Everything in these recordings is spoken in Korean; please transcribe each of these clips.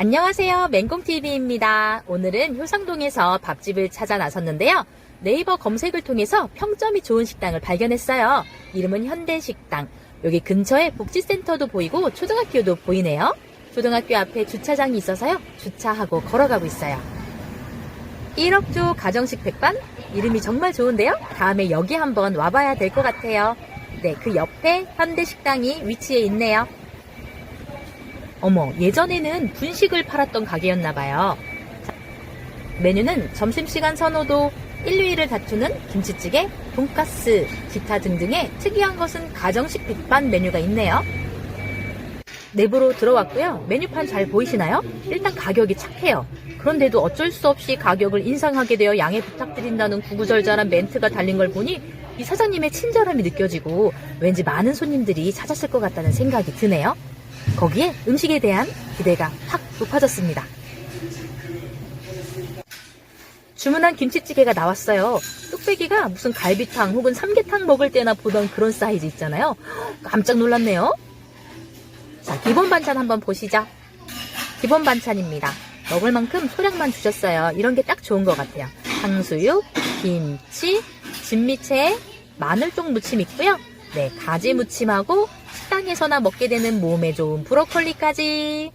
안녕하세요. 맹꽁TV입니다. 오늘은 효성동에서 밥집을 찾아 나섰는데요. 네이버 검색을 통해서 평점이 좋은 식당을 발견했어요. 이름은 현대식당. 여기 근처에 복지센터도 보이고 초등학교도 보이네요. 초등학교 앞에 주차장이 있어서요. 주차하고 걸어가고 있어요. 1억조 가정식 백반? 이름이 정말 좋은데요? 다음에 여기 한번 와봐야 될 것 같아요. 네, 그 옆에 현대식당이 위치해 있네요. 어머, 예전에는 분식을 팔았던 가게였나봐요. 메뉴는 점심시간 선호도 1, 2위를 다투는 김치찌개, 돈가스, 기타 등등의 특이한 것은 가정식 백반 메뉴가 있네요. 내부로 들어왔고요. 메뉴판 잘 보이시나요? 일단 가격이 착해요. 그런데도 어쩔 수 없이 가격을 인상하게 되어 양해 부탁드린다는 구구절절한 멘트가 달린 걸 보니 이 사장님의 친절함이 느껴지고 왠지 많은 손님들이 찾았을 것 같다는 생각이 드네요. 거기에 음식에 대한 기대가 확 높아졌습니다. 주문한 김치찌개가 나왔어요. 뚝배기가 무슨 갈비탕 혹은 삼계탕 먹을 때나 보던 그런 사이즈 있잖아요. 깜짝 놀랐네요. 자, 기본 반찬 한번 보시죠. 기본 반찬입니다. 먹을 만큼 소량만 주셨어요. 이런 게 딱 좋은 것 같아요. 탕수육, 김치, 진미채, 마늘종 무침 있고요. 네, 가지 무침하고 식당에서나 먹게 되는 몸에 좋은 브로콜리까지.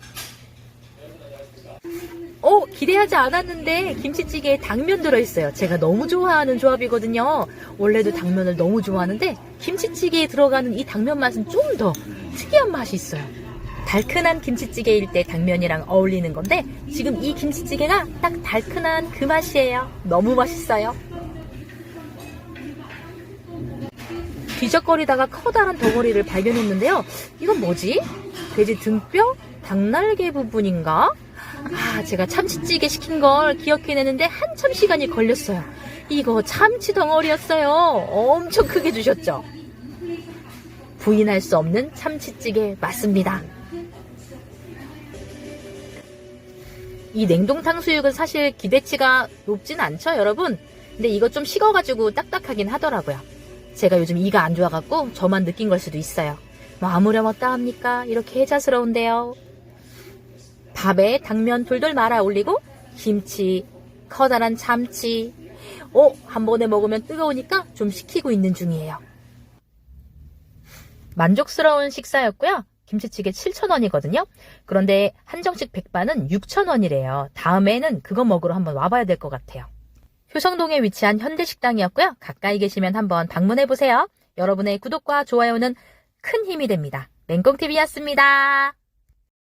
오, 기대하지 않았는데 김치찌개에 당면 들어있어요. 제가 너무 좋아하는 조합이거든요. 원래도 당면을 너무 좋아하는데 김치찌개에 들어가는 이 당면 맛은 좀 더 특이한 맛이 있어요. 달큰한 김치찌개일 때 당면이랑 어울리는 건데 지금 이 김치찌개가 딱 달큰한 그 맛이에요. 너무 맛있어요. 뒤적거리다가 커다란 덩어리를 발견했는데요. 이건 뭐지? 돼지 등뼈? 닭날개 부분인가? 아, 제가 참치찌개 시킨 걸 기억해내는데 한참 시간이 걸렸어요. 이거 참치 덩어리였어요. 엄청 크게 주셨죠? 부인할 수 없는 참치찌개 맞습니다. 이 냉동 탕수육은 사실 기대치가 높진 않죠, 여러분? 근데 이거 좀 식어가지고 딱딱하긴 하더라고요. 제가 요즘 이가 안 좋아갖고 저만 느낀 걸 수도 있어요. 뭐 아무렴 어따합니까? 이렇게 해자스러운데요. 밥에 당면 돌돌 말아 올리고 김치, 커다란 참치. 오, 한 번에 먹으면 뜨거우니까 좀 식히고 있는 중이에요. 만족스러운 식사였고요. 김치찌개 7,000원이거든요. 그런데 한정식 백반은 6,000원이래요. 다음에는 그거 먹으러 한번 와봐야 될 것 같아요. 효성동에 위치한 현대식당이었고요. 가까이 계시면 한번 방문해 보세요. 여러분의 구독과 좋아요는 큰 힘이 됩니다. 맹꽁TV였습니다.